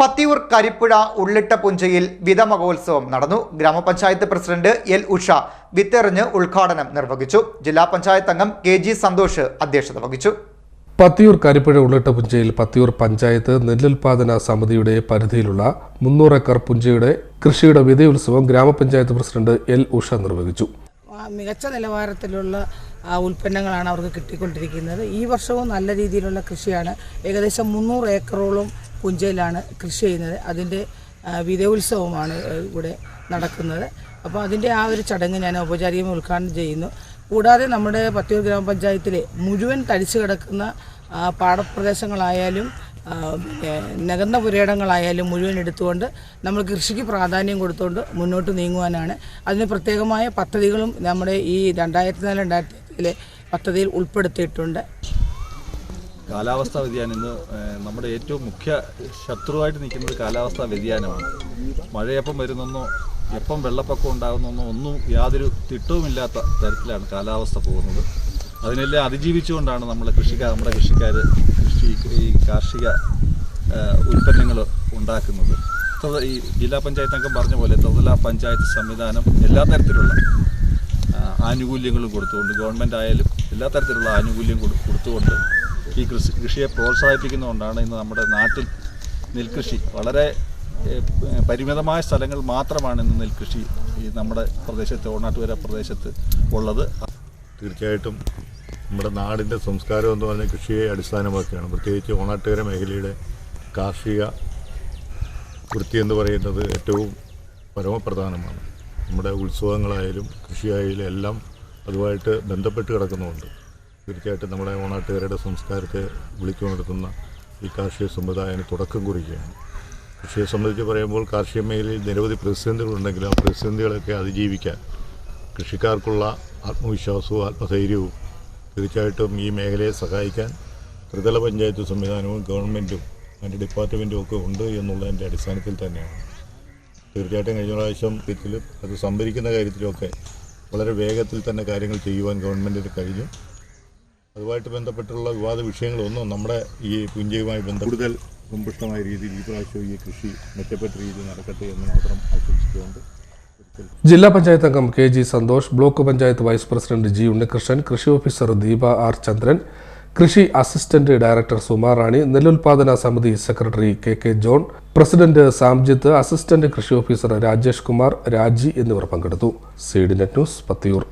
പത്തിയൂർ കരിപ്പുഴ ഉള്ളിട്ട പുഞ്ചയിൽ വിതമഹോത്സവം നടന്നു. ഗ്രാമപഞ്ചായത്ത് president L Usha വിത്തെറിഞ്ഞ് ഉദ്ഘാടനം നിർവഹിച്ചു. ജില്ലാ പഞ്ചായത്ത് അംഗം കെ ജി സന്തോഷ് അധ്യക്ഷത വഹിച്ചു. പത്തിയൂർ കരിപ്പുഴ ഉള്ളിട്ട പുഞ്ചയിൽ പത്തിയൂർ പഞ്ചായത്ത് നെല്ലുൽപാദന സമിതിയുടെ പരിധിയിലുള്ള മുന്നൂറ് ഏക്കർ പുഞ്ചയുടെ കൃഷിയുടെ വിതയുത്സവം ഗ്രാമപഞ്ചായത്ത് പ്രസിഡന്റ് എൽ ഉഷ നിർവഹിച്ചു. മികച്ച നിലവാരത്തിലുള്ള ഉൽപ്പന്നങ്ങളാണ് അവർക്ക് കിട്ടിക്കൊണ്ടിരിക്കുന്നത്. ഈ വർഷവും നല്ല രീതിയിലുള്ള കൃഷിയാണ്. ഏകദേശം മുന്നൂറ് ഏക്കറോളം പുഞ്ചയിലാണ് കൃഷി ചെയ്യുന്നത്. അതിന്റെ വിധോത്സവമാണ് ഇവിടെ നടക്കുന്നത്. അപ്പോൾ അതിന്റെ ആ ഒരു ചടങ്ങ് ഞാൻ ഔപചാരികമായി ഉദ്ഘാടനം ചെയ്യുന്നു. കൂടാതെ നമ്മുടെ പത്തിയൂർ ഗ്രാമപഞ്ചായത്തിലെ മുഴുവൻ തരിച്ചു കിടക്കുന്ന പാടപ്രദേശങ്ങളായാലും ആ, നഗർന്ന പുരയിടങ്ങളായാലും മുഴുവൻ എടുത്തുകൊണ്ട് നമ്മൾ കൃഷിക്ക് പ്രാധാന്യം കൊടുത്തുകൊണ്ട് മുന്നോട്ട് നീങ്ങുവാനാണ്. അതിന് പ്രത്യേകമായ പദ്ധതികളും നമ്മുടെ ഈ രണ്ടായിരത്തി നാല് രണ്ടായിരത്തി പദ്ധതിയിൽ ഉൾപ്പെടുത്തിയിട്ടുണ്ട്. കാലാവസ്ഥാ വ്യതിയാനം ഇന്ന് നമ്മുടെ ഏറ്റവും മുഖ്യ ശത്രുവായിട്ട് നിൽക്കുന്നത് കാലാവസ്ഥാ വ്യതിയാനമാണ്. മഴയപ്പം വരുന്നെന്നോ എപ്പം വെള്ളപ്പൊക്കം ഉണ്ടാകുന്നെന്നോ ഒന്നും യാതൊരു തിട്ടവുമില്ലാത്ത തരത്തിലാണ് കാലാവസ്ഥ പോകുന്നത്. അതിനെല്ലാം അതിജീവിച്ചുകൊണ്ടാണ് നമ്മൾ കൃഷിക്കാർ നമ്മുടെ കൃഷിക്കാർ കൃഷി ഈ കാർഷിക ഉൽപ്പന്നങ്ങൾ ഉണ്ടാക്കുന്നത്. ഈ ജില്ലാ പഞ്ചായത്ത് അംഗം പറഞ്ഞ പോലെ തൊതല പഞ്ചായത്ത് സംവിധാനം എല്ലാ തരത്തിലുള്ള ആനുകൂല്യങ്ങളും കൊടുത്തുകൊണ്ട് ഗവൺമെന്റ് ആയാലും എല്ലാ തരത്തിലുള്ള ആനുകൂല്യം കൊടു- കൊടുത്തുകൊണ്ട് ഈ കൃഷി കൃഷിയെ പ്രോത്സാഹിപ്പിക്കുന്നതുകൊണ്ടാണ് ഇന്ന് നമ്മുടെ നാട്ടിൽ നെൽകൃഷി വളരെ പരിമിതമായ സ്ഥലങ്ങൾ മാത്രമാണ് ഇന്ന് നെൽകൃഷി ഈ നമ്മുടെ പ്രദേശത്ത് ഓണാട്ടുകര പ്രദേശത്ത് ഉള്ളത്. തീർച്ചയായിട്ടും നമ്മുടെ നാടിന്റെ സംസ്കാരം എന്ന് പറഞ്ഞാൽ കൃഷിയെ അടിസ്ഥാനമാക്കിയാണ്. പ്രത്യേകിച്ച് ഓണാട്ടുകര മേഖലയുടെ കാർഷിക വൃത്തി എന്ന് പറയുന്നത് ഏറ്റവും പരമപ്രധാനമാണ്. നമ്മുടെ ഉത്സവങ്ങളായാലും കൃഷിയായാലും എല്ലാം അതുമായിട്ട് ബന്ധപ്പെട്ട് കിടക്കുന്നുമുണ്ട്. തീർച്ചയായിട്ടും നമ്മുടെ ഓണാട്ടുകാരുടെ സംസ്കാരത്തെ വിളിച്ചുണർത്തുന്ന ഈ കാർഷിക സമ്പ്രദായത്തിന് തുടക്കം കുറിക്കുകയാണ്. കൃഷിയെ സംബന്ധിച്ച് പറയുമ്പോൾ കാർഷിക മേഖലയിൽ നിരവധി പ്രതിസന്ധികളുണ്ടെങ്കിലും ആ പ്രതിസന്ധികളൊക്കെ അതിജീവിക്കാൻ കൃഷിക്കാർക്കുള്ള ആത്മവിശ്വാസവും ആത്മധൈര്യവും തീർച്ചയായിട്ടും ഈ മേഖലയെ സഹായിക്കാൻ ത്രിതല പഞ്ചായത്ത് സംവിധാനവും ഗവൺമെന്റും അതിന്റെ ഡിപ്പാർട്ട്മെന്റും ഒക്കെ ഉണ്ട് എന്നുള്ളതിന്റെ അടിസ്ഥാനത്തിൽ തന്നെയാണ്. തീർച്ചയായിട്ടും കഴിഞ്ഞ പ്രാവശ്യം അത് സംഭരിക്കുന്ന കാര്യത്തിലൊക്കെ വളരെ വേഗത്തിൽ തന്നെ കാര്യങ്ങൾ ചെയ്യുവാൻ ഗവൺമെന്റിന് കഴിഞ്ഞു. അതുമായിട്ട് ബന്ധപ്പെട്ടുള്ള വിവാദ വിഷയങ്ങളൊന്നും നമ്മുടെ ഈ പുഞ്ചയുമായി ബന്ധം കൂടുതൽ സമ്പുഷ്ടമായ രീതിയിൽ ഈ പ്രാവശ്യം ഈ കൃഷി മെച്ചപ്പെട്ട രീതിയിൽ നടക്കട്ടെ എന്ന് മാത്രം ആശംസിച്ചുകൊണ്ട് ജില്ലാ പഞ്ചായത്ത് അംഗം K G Santhosh block panchayat vice president G Unnikrishnan കൃഷി ഓഫീസർ ദീപ ആർ ചന്ദ്രൻ കൃഷി അസിസ്റ്റന്റ് ഡയറക്ടർ സുമാ റാണി നെല്ലുൽപാദന സമിതി secretary K K John president Samjith assistant കൃഷി ഓഫീസർ രാജേഷ് കുമാർ രാജി എന്നിവർ പങ്കെടുത്തു. Seed net news Pathiyoor.